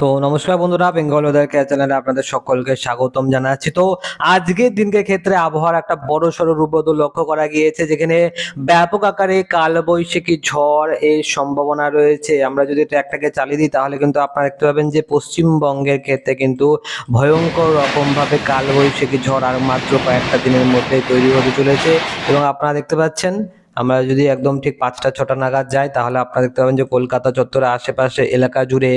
তো নমস্কার বন্ধুরা বেঙ্গল ওয়েদার কেয়ার চ্যানেলে আপনাদের সকলকে স্বাগতম জানাচ্ছি। তো আজকের দিনকে ক্ষেত্রে আবহাওয়ার একটা বড় সড়ো রূপবদল লক্ষ্য করা গিয়েছে, যেখানে ব্যাপক আকারে কালবৈশাখী ঝড় এর সম্ভাবনা রয়েছে। আমরা যদি ট্র্যাকটাকে চালিয়ে দিই, তাহলে কিন্তু আপনারা দেখতে পাবেন যে পশ্চিমবঙ্গের ক্ষেত্রে কিন্তু ভয়ঙ্কর রকমভাবে কালবৈশাখী ঝড় আর মাত্র কয়েকটা দিনের মধ্যে তৈরি হতে চলেছে। এবং আপনারা দেখতে পাচ্ছেন আমরা যদি একদম ঠিক পাঁচটা, ছটা নাগাদ যাই, তাহলে আপনারা দেখতে পাবেন যে কলকাতা চত্বরের আশেপাশে এলাকা জুড়ে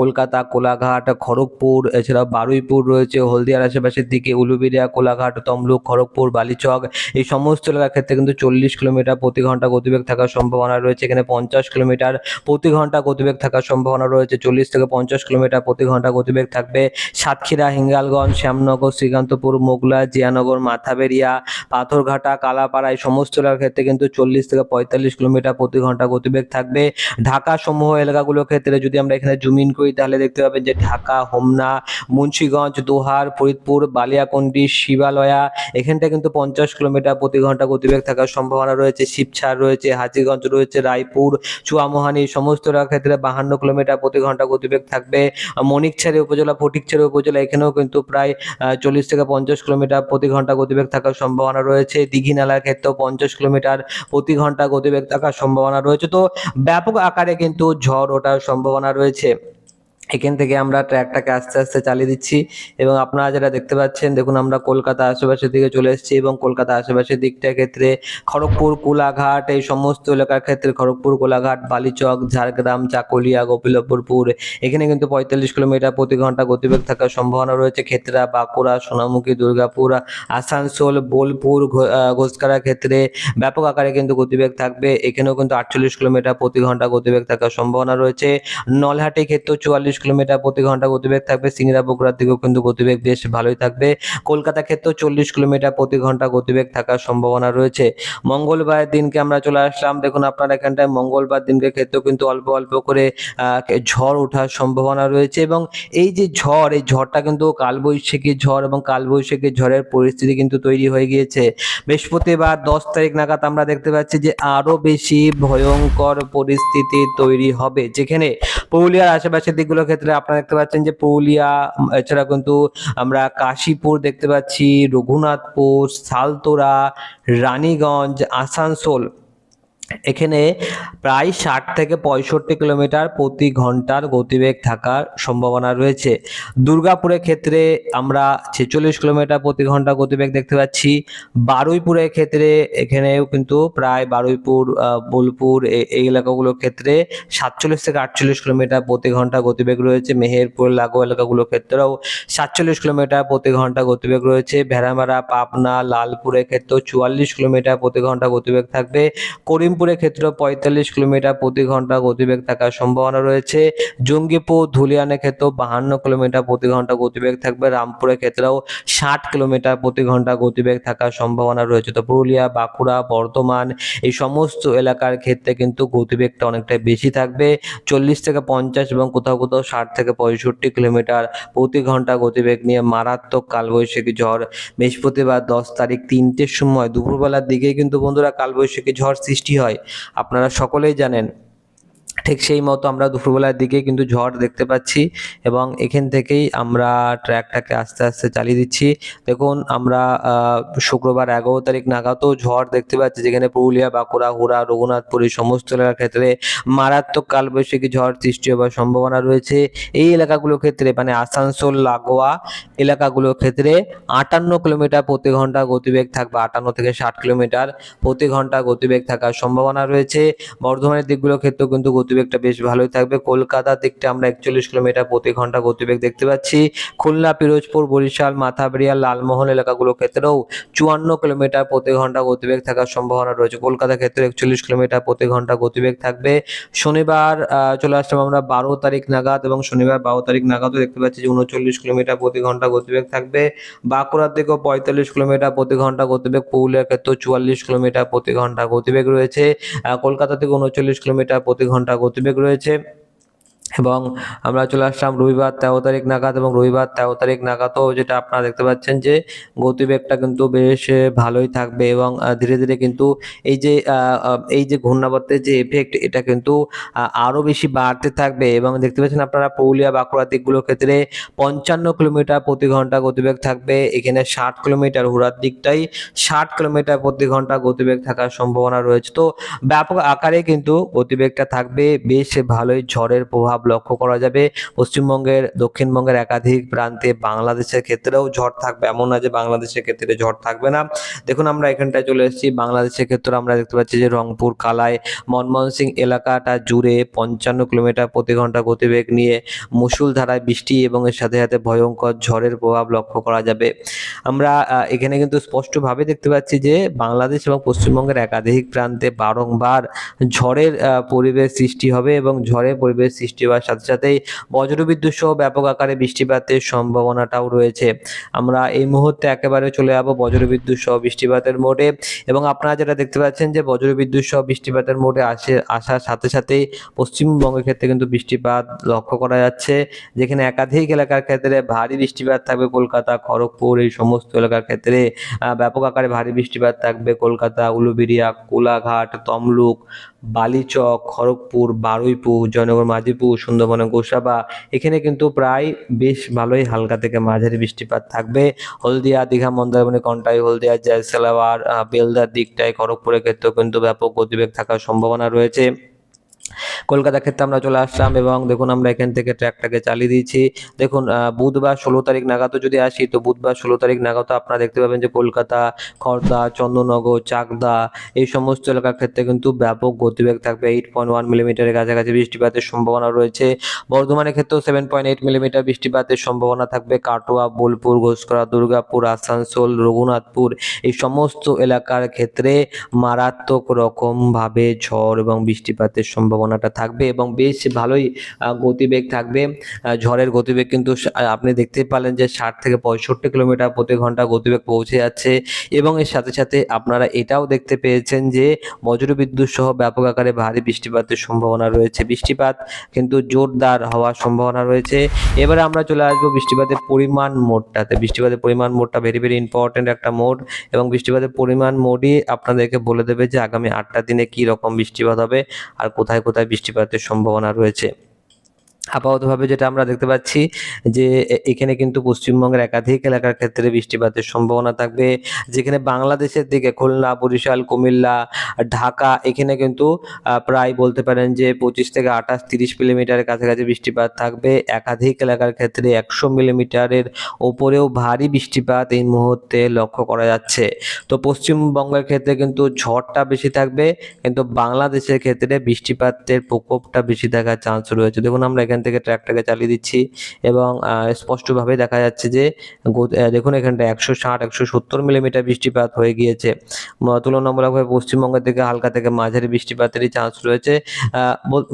কলকাতা, কোলাঘাট, খড়গপুর, এছাড়াও বারুইপুর রয়েছে, হলদিয়ার আশেপাশের দিকে উলুবেড়িয়া কোলাঘাট, তমলুক, খড়গপুর, বালিচক, এই সমস্ত এলাকার ক্ষেত্রে কিন্তু চল্লিশ কিলোমিটার প্রতি ঘণ্টা গতিবেগ থাকার সম্ভাবনা রয়েছে। এখানে পঞ্চাশ কিলোমিটার প্রতি ঘণ্টা গতিবেগ থাকার সম্ভাবনা রয়েছে। চল্লিশ থেকে পঞ্চাশ কিলোমিটার প্রতি ঘণ্টা গতিবেগ থাকবে সাতক্ষীরা, হিঙ্গালগঞ্জ, শ্যামনগর, শ্রীকান্তপুর, মোগলা, জিয়ানগর, মাথাবেরিয়া, পাথরঘাটা, কালাপাড়া, এই সমস্ত এলাকার ক্ষেত্রে কিন্তু চল্লিশ থেকে পঁয়তাল্লিশ কিলোমিটার প্রতি ঘণ্টা গতিবেগ থাকবে। ঢাকা সমূহ এলাকাগুলোর ক্ষেত্রে যদি আমরা এখানে জুমিন করি, তাহলে দেখতে পাবেন যে ঢাকা, হোমনা, মুন্সিগঞ্জ, দোহার, ফরিদপুর, বালিয়াকন্ডি, শিবালয়া এখানটা কিন্তু পঞ্চাশ কিলোমিটার প্রতি ঘণ্টা গতিবেগ থাকার সম্ভাবনা রয়েছে। শিবছাড় রয়েছে, হাজিগঞ্জ রয়েছে, রায়পুর, চুয়ামোহানি সমস্ত ক্ষেত্রে বাহান্ন কিলোমিটার প্রতি ঘণ্টা গতিবেগ থাকবে। মণিকছাড়ি উপজেলা, ফটিকছাড়ি উপজেলা, এখানেও কিন্তু প্রায় চল্লিশ থেকে পঞ্চাশ কিলোমিটার প্রতি ঘণ্টা গতিবেগ থাকার সম্ভাবনা রয়েছে। দীঘিনালার ক্ষেত্রেও পঞ্চাশ কিলোমিটার প্রতি ঘণ্টা গতিবেগ থাকার সম্ভাবনা রয়েছে। তো ব্যাপক আকারে কিন্তু ঝড় ওঠার সম্ভাবনা রয়েছে। এখান থেকে আমরা ট্র্যাকটাকে আস্তে আস্তে চালিয়ে দিচ্ছি এবং আপনারা যারা দেখতে পাচ্ছেন, দেখুন আমরা কলকাতা আশেপাশের দিকে চলে এসেছি এবং কলকাতা আশেপাশের দিকটার ক্ষেত্রে খড়গপুর, কোলাঘাট, এই সমস্ত এলাকার ক্ষেত্রে খড়গপুর, কোলাঘাট, বালিচক, ঝাড়গ্রাম, চাকুলিয়া, গোপিলপুরপুর, এখানে কিন্তু পঁয়তাল্লিশ কিলোমিটার প্রতি ঘণ্টা গতিবেগ থাকার সম্ভাবনা রয়েছে। ক্ষেত্রা, বাঁকুড়া, সোনামুখী, দুর্গাপুর, আসানসোল, বোলপুর ঘোষকারা ক্ষেত্রে ব্যাপক আকারে কিন্তু গতিবেগ থাকবে। এখানেও কিন্তু আটচল্লিশ কিলোমিটার প্রতি ঘণ্টা গতিবেগ থাকার সম্ভাবনা রয়েছে। নলহাটি ক্ষেত্রেও চুয়াল্লিশ কিলোমিটার প্রতি ঘণ্টা গতিবেগ থাকবে। সিংড়া বগুড়ার দিকেও কিন্তু গতিবেগ বেশ ভালোই থাকবে। কলকাতা ক্ষেত্রেও চল্লিশ কিলোমিটার প্রতি ঘণ্টা গতিবেগ থাকার সম্ভাবনা রয়েছে। মঙ্গলবার দিনকে আমরা চলে আসলাম। দেখুন, আপনার এখানটায় মঙ্গলবার দিনকে ক্ষেত্রেও কিন্তু অল্প অল্প করে ঝড় ওঠার সম্ভাবনা রয়েছে এবং এই যে ঝড়, এই ঝড়টা কিন্তু কালবৈশাখী ঝড় এবং কালবৈশাখী ঝড়ের পরিস্থিতি কিন্তু তৈরি হয়ে গিয়েছে। বৃহস্পতিবার দশ তারিখ নাগাদ আমরা দেখতে পাচ্ছি যে আরও বেশি ভয়ঙ্কর পরিস্থিতি তৈরি হবে, যেখানে পুরুলিয়ার আশেপাশের দিকগুলোর ক্ষেত্রে আপনারা দেখতে পাচ্ছেন যে পুরুলিয়া এছাড়া কিন্তু আমরা কাশীপুর দেখতে পাচ্ছি, রঘুনাথপুর সালতোরা রানীগঞ্জ, আসানসোল। এখানে প্রায় ষাট থেকে পঁয়ষট্টি কিলোমিটার প্রতি ঘণ্টার গতিবেগ থাকার সম্ভাবনা রয়েছে। দুর্গাপুরের ক্ষেত্রে আমরা ছেচল্লিশ কিলোমিটার প্রতি ঘণ্টা গতিবেগ দেখতে পাচ্ছি। বারুইপুরের ক্ষেত্রে এখানেও কিন্তু প্রায় বারুইপুর বোলপুর এই এলাকাগুলোর ক্ষেত্রে সাতচল্লিশ থেকে আটচল্লিশ কিলোমিটার প্রতি ঘণ্টা গতিবেগ রয়েছে। মেহেরপুর লাগো এলাকাগুলোর ক্ষেত্রেও সাতচল্লিশ কিলোমিটার প্রতি ঘণ্টা গতিবেগ রয়েছে। ভেড়ামারা, পাবনা, লালপুরের ক্ষেত্রেও চুয়াল্লিশ কিলোমিটার প্রতি ঘণ্টা গতিবেগ থাকবে। করিমপুরের ক্ষেত্রে পঁয়তাল্লিশ কিলোমিটার প্রতি ঘণ্টা গতিবেগ থাকার সম্ভাবনা রয়েছে। জঙ্গিপুর, ধুলিয়ানের ক্ষেত্রেও বাহান্ন কিলোমিটার প্রতি ঘণ্টা গতিবেগ থাকবে। রামপুরের ক্ষেত্রেও ষাট কিলোমিটার প্রতি ঘণ্টা গতিবেগ থাকার সম্ভাবনা রয়েছে। তো পুরুলিয়া, বাঁকুড়া, বর্ধমান এই সমস্ত এলাকার ক্ষেত্রে কিন্তু গতিবেগটা অনেকটাই বেশি থাকবে। চল্লিশ থেকে পঞ্চাশ এবং কোথাও কোথাও ষাট থেকে পঁয়ষট্টি কিলোমিটার প্রতি ঘণ্টা গতিবেগ নিয়ে মারাত্মক কালবৈশাখী ঝড় বৃহস্পতিবার দশ তারিখ তিনটের সময়। দুপুরবেলার দিকে কিন্তু বন্ধুরা কালবৈশাখী ঝড় সৃষ্টি হয়। আপনারা সকলেই জানেন ঠিক সেই মতো আমরা দুপুরবেলার দিকে কিন্তু ঝড় দেখতে পাচ্ছি এবং এখান থেকেই আমরা ট্র্যাকটাকে আস্তে আস্তে চালিয়ে দিচ্ছি। দেখুন, আমরা শুক্রবার এগারো তারিখ নাগাদও ঝড় দেখতে পাচ্ছি যেখানে পুরুলিয়া, বাঁকুড়া, হুড়া, রঘুনাথপুর এই সমস্ত এলাকার ক্ষেত্রে মারাত্মক কালবৈশাখী ঝড় সৃষ্টি হওয়ার সম্ভাবনা রয়েছে। এই এলাকাগুলোর ক্ষেত্রে মানে আসানসোল, লাগোয়া এলাকাগুলোর ক্ষেত্রে আটান্ন কিলোমিটার প্রতি ঘণ্টা গতিবেগ থাকবে, আটান্ন থেকে ষাট কিলোমিটার প্রতি ঘণ্টা গতিবেগ থাকার সম্ভাবনা রয়েছে। বর্ধমানের দিকগুলোর ক্ষেত্রেও কিন্তু গতিবেগটা বেশ ভালোই থাকবে। কলকাতার দিকটা আমরা একচল্লিশ কিলোমিটার প্রতি ঘণ্টা গতিবেগ দেখতে পাচ্ছি। খুলনা, পিরোজপুর, বরিশাল মাথাবেরিয়া লালমোহন এলাকাগুলোর ক্ষেত্রেও চুয়ান্ন কিলোমিটার প্রতি ঘণ্টা গতিবেগ থাকার সম্ভাবনা রয়েছে। কলকাতার ক্ষেত্রে একচল্লিশ কিলোমিটার প্রতি ঘণ্টা গতিবেগ থাকবে। শনিবার চলে আসলাম আমরা বারো তারিখ নাগাদ এবং শনিবার বারো তারিখ নাগাদও দেখতে পাচ্ছি যে উনচল্লিশ কিলোমিটার প্রতি ঘণ্টা গতিবেগ থাকবে। বাঁকুড়ার দিকেও পঁয়তাল্লিশ কিলোমিটার প্রতি ঘণ্টা গতিবেগ। পুরুলিয়ার ক্ষেত্রেও চুয়াল্লিশ কিলোমিটার প্রতি ঘণ্টা গতিবেগ রয়েছে। কলকাতা থেকে উনচল্লিশ কিলোমিটার প্রতি ঘণ্টা গতিবেগ রয়েছে। এবং আমরা চলে আসলাম রবিবার তেরো তারিখ নাগাদ এবং রবিবার তেরো তারিখ নাগাদও যেটা আপনারা দেখতে পাচ্ছেন যে গতিবেগটা কিন্তু বেশ ভালোই থাকবে এবং ধীরে ধীরে কিন্তু এই যে এই যে ঘূর্ণাবর্তের যে এফেক্ট এটা কিন্তু আরও বেশি বাড়তে থাকবে এবং দেখতে পাচ্ছেন আপনারা পুরুলিয়া বাঁকুড়া দিকগুলোর ক্ষেত্রে পঞ্চান্ন কিলোমিটার প্রতি ঘণ্টা গতিবেগ থাকবে। এখানে ষাট কিলোমিটার হুড়ার দিকটাই ষাট কিলোমিটার প্রতি ঘণ্টা গতিবেগ থাকার সম্ভাবনা রয়েছে। তো ব্যাপক আকারে কিন্তু গতিবেগটা থাকবে। বেশ ভালোই ঝড়ের প্রভাব লক্ষ্য করা যাবে। পশ্চিমবঙ্গের, দক্ষিণবঙ্গের একাধিক প্রান্তে বাংলাদেশের ক্ষেত্রেও ঝড় থাকবে, এমন না যে বাংলাদেশের ক্ষেত্রে ঝড় থাকবে না। দেখুন, আমরা এখানটায় চলে এসেছি। বাংলাদেশের ক্ষেত্রে আমরা দেখতে পাচ্ছি যে রংপুর কালায় মনমোহন সিং এলাকাটা জুড়ে পঞ্চান্ন কিলোমিটার প্রতি ঘণ্টা গতিবেগ নিয়ে মুষলধারায় বৃষ্টি এবং এর সাথে সাথে ভয়ঙ্কর ঝড়ের প্রভাব লক্ষ্য করা যাবে। আমরা এখানে কিন্তু স্পষ্টভাবে দেখতে পাচ্ছি যে বাংলাদেশ এবং পশ্চিমবঙ্গের একাধিক প্রান্তে বারংবার ঝড়ের পরিবেশ সৃষ্টি হবে এবং ঝড়ের পরিবেশ সৃষ্টি হওয়ার সাথে সাথেই বজ্রবিদ্যুৎ সহ ব্যাপক আকারে বৃষ্টিপাতের সম্ভাবনাটাও রয়েছে। আমরা এই মুহূর্তে একেবারে চলে যাব বজ্রবিদ্যুৎ সহ বৃষ্টিপাতের মোডে এবং আপনারা যেটা দেখতে পাচ্ছেন যে বজ্রবিদ্যুৎ সহ বৃষ্টিপাতের মোডে আসে, আসার সাথে সাথেই পশ্চিমবঙ্গের ক্ষেত্রে কিন্তু বৃষ্টিপাত লক্ষ্য করা যাচ্ছে। যেখানে একাধিক এলাকার ক্ষেত্রে ভারী বৃষ্টিপাত থাকবে কলকাতা, খড়গপুর, এই সমস্ত এলাকার ক্ষেত্রে ব্যাপক আকারে ভারী বৃষ্টিপাত থাকবে কলকাতা, উলুবেড়িয়া, কোলাঘাট, তমলুক বালিচক, খড়গপুর, বারুইপুর, জয়নগর মাঝিপুর সুন্দরবনের গোসাবা। এখানে কিন্তু প্রায় বেশ ভালোই হালকা থেকে মাঝারি বৃষ্টিপাত থাকবে। হলদিয়া, দীঘা, মন্দারমণি, কন্টাই, হলদিয়া, জয়সালাওয়ার বেলদার দিকটায় খড়গপুরের ক্ষেত্রেও কিন্তু ব্যাপক গতিবেগ থাকার সম্ভাবনা রয়েছে। কলকাতার ক্ষেত্রে আমরা চলে আসলাম এবং দেখুন আমরা এখান থেকে ট্র্যাকটাকে চালিয়ে দিয়েছি। দেখুন বুধবার ষোলো তারিখ নাগাদও যদি আসি, তো বুধবার ষোলো তারিখ নাগাদও আপনারা দেখতে পাবেন যে কলকাতা খড়দা চন্দননগর চাকদা এই সমস্ত এলাকার ক্ষেত্রে কিন্তু ব্যাপক গতিবেগ থাকবে। এইট পয়েন্ট ওয়ান মিলিমিটারের কাছাকাছি বৃষ্টিপাতের সম্ভাবনা রয়েছে। বর্ধমানের ক্ষেত্রেও সেভেন পয়েন্ট এইট মিলিমিটার বৃষ্টিপাতের সম্ভাবনা থাকবে। কাটোয়া, বোলপুর, ঘোষকরা, দুর্গাপুর, আসানসোল, রঘুনাথপুর এই সমস্ত এলাকার ক্ষেত্রে মারাত্মক রকমভাবে ঝড় এবং বৃষ্টিপাতের সম্ভাবনাটা থাকবে এবং বেশ ভালোই গতিবেগ থাকবে। ঝড়ের গতিবেগ কিন্তু আপনি দেখতে পারলেন যে ষাট থেকে পঁয়ষট্টি কিলোমিটার প্রতি ঘণ্টা গতিবেগ পৌঁছে যাচ্ছে এবং এর সাথে সাথে আপনারা এটাও দেখতে পেয়েছেন যে বজ্রবিদ্যুৎ সহ ব্যাপক আকারে ভারী বৃষ্টিপাতের সম্ভাবনা রয়েছে। বৃষ্টিপাত কিন্তু জোরদার হওয়ার সম্ভাবনা রয়েছে। এবারে আমরা চলে আসব বৃষ্টিপাতের পরিমাণ মোডটাতে। বৃষ্টিপাতের পরিমাণ মোডটা ভেরি ভেরি ইম্পর্টেন্ট একটা মোড এবং বৃষ্টিপাতের পরিমাণ মোডই আপনাদেরকে বলে দেবে যে আগামী আটটা দিনে কি রকম বৃষ্টিপাত হবে আর কোথায় কোথায় বৃষ্টিপাতের সম্ভাবনা রয়েছে। আপাততভাবে যেটা আমরা দেখতে পাচ্ছি যে এখানে কিন্তু পশ্চিমবঙ্গের একাধিক এলাকার ক্ষেত্রে বৃষ্টিপাতের সম্ভাবনা থাকবে। যেখানে বাংলাদেশের দিকে খুলনা, বরিশাল, কুমিল্লা, ঢাকা, এখানে কিন্তু প্রায় বলতে পারেন যে পঁচিশ থেকে আঠাশ, তিরিশ মিলিমিটারের কাছাকাছি বৃষ্টিপাত থাকবে। একাধিক এলাকার ক্ষেত্রে একশো মিলিমিটারের ওপরেও ভারী বৃষ্টিপাত এই মুহূর্তে লক্ষ্য করা যাচ্ছে। তো পশ্চিমবঙ্গের ক্ষেত্রে কিন্তু ঝড়টা বেশি থাকবে, কিন্তু বাংলাদেশের ক্ষেত্রে বৃষ্টিপাতের প্রকোপটা বেশি থাকার চান্স রয়েছে। দেখুন আমরা এখান থেকে ট্র্যাকটাকে চালিয়ে দিচ্ছি এবং স্পষ্টভাবে দেখা যাচ্ছে যে দেখুন এখানটা একশো ষাট, একশো সত্তর মিলিমিটার বৃষ্টিপাত হয়ে গিয়েছে। তুলনামূলকভাবে পশ্চিমবঙ্গের থেকে হালকা থেকে মাঝারি বৃষ্টিপাতেরই চান্স রয়েছে।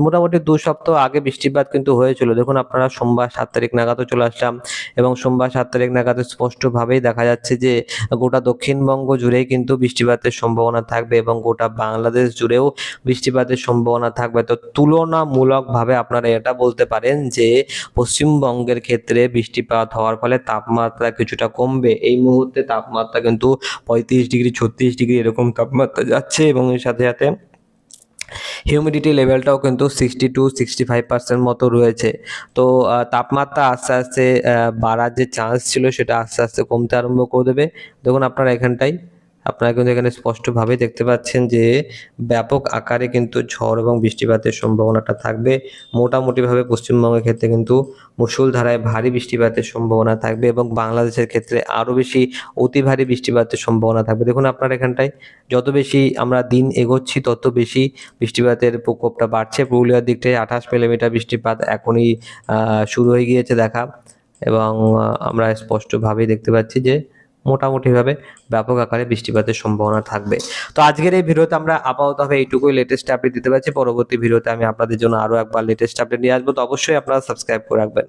মোটামুটি দু সপ্তাহ আগে বৃষ্টিপাত কিন্তু হয়েছিল। দেখুন আপনারা সোমবার সাত তারিখ নাগাদও চলে আসলাম এবং সোমবার সাত তারিখ নাগাদ স্পষ্টভাবেই দেখা যাচ্ছে যে, গোটা দক্ষিণবঙ্গ জুড়েই কিন্তু বৃষ্টিপাতের সম্ভাবনা থাকবে এবং গোটা বাংলাদেশ জুড়েও বৃষ্টিপাতের সম্ভাবনা থাকবে। তো তুলনামূলকভাবে আপনারা এটা বলতে পারেন যে পশ্চিমবঙ্গের ক্ষেত্রে বৃষ্টিপাত হওয়ার ফলে তাপমাত্রা কিছুটা কমবে। এই মুহূর্তে তাপমাত্রা কিন্তু পঁয়ত্রিশ ডিগ্রি, ছত্রিশ ডিগ্রি এরকম তাপমাত্রা যাচ্ছে এবং এর সাথে সাথে হিউমিডিটি লেভেলটাও কিন্তু sixty two sixty five percent মতো রয়েছে। তো তাপমাত্রা আস্তে আস্তে বাড়ার যে চান্স ছিল সেটা আস্তে আস্তে কমতে আরম্ভ করে দেবে। দেখুন আপনারা এখানটাই আপনারা কিন্তু এখানে স্পষ্টভাবে দেখতে পাচ্ছেন যে ব্যাপক আকারে কিন্তু ঝড় এবং বৃষ্টিপাতের সম্ভাবনাটা থাকবে। মোটামুটিভাবে পশ্চিমবঙ্গের ক্ষেত্রে কিন্তু মুষলধারায় ভারী বৃষ্টিপাতের সম্ভাবনা থাকবে এবং বাংলাদেশের ক্ষেত্রে আরও বেশি অতি ভারী বৃষ্টিপাতের সম্ভাবনা থাকবে। দেখুন আপনার এখানটায়, যত বেশি আমরা দিন এগোচ্ছি, তত বেশি বৃষ্টিপাতের প্রকোপটা বাড়ছে। পুরুলিয়ার দিকটায় আঠাশ মিলিমিটার বৃষ্টিপাত এখনই শুরু হয়ে গিয়েছে দেখা এবং আমরা স্পষ্টভাবেই দেখতে পাচ্ছি যে মোটামুটিভাবে ব্যাপক আকারে বৃষ্টিপাতের সম্ভাবনা থাকবে। তো আজকের এই ভিডিওতে আমরা আপাততভাবে এইটুকুই লেটেস্ট আপডেট দিতে পারছি। পরবর্তী ভিডিওতে আমি আপনাদের জন্য আরও একবার লেটেস্ট আপডেট নিয়ে আসব। তো অবশ্যই আপনারা সাবস্ক্রাইব করে রাখবেন।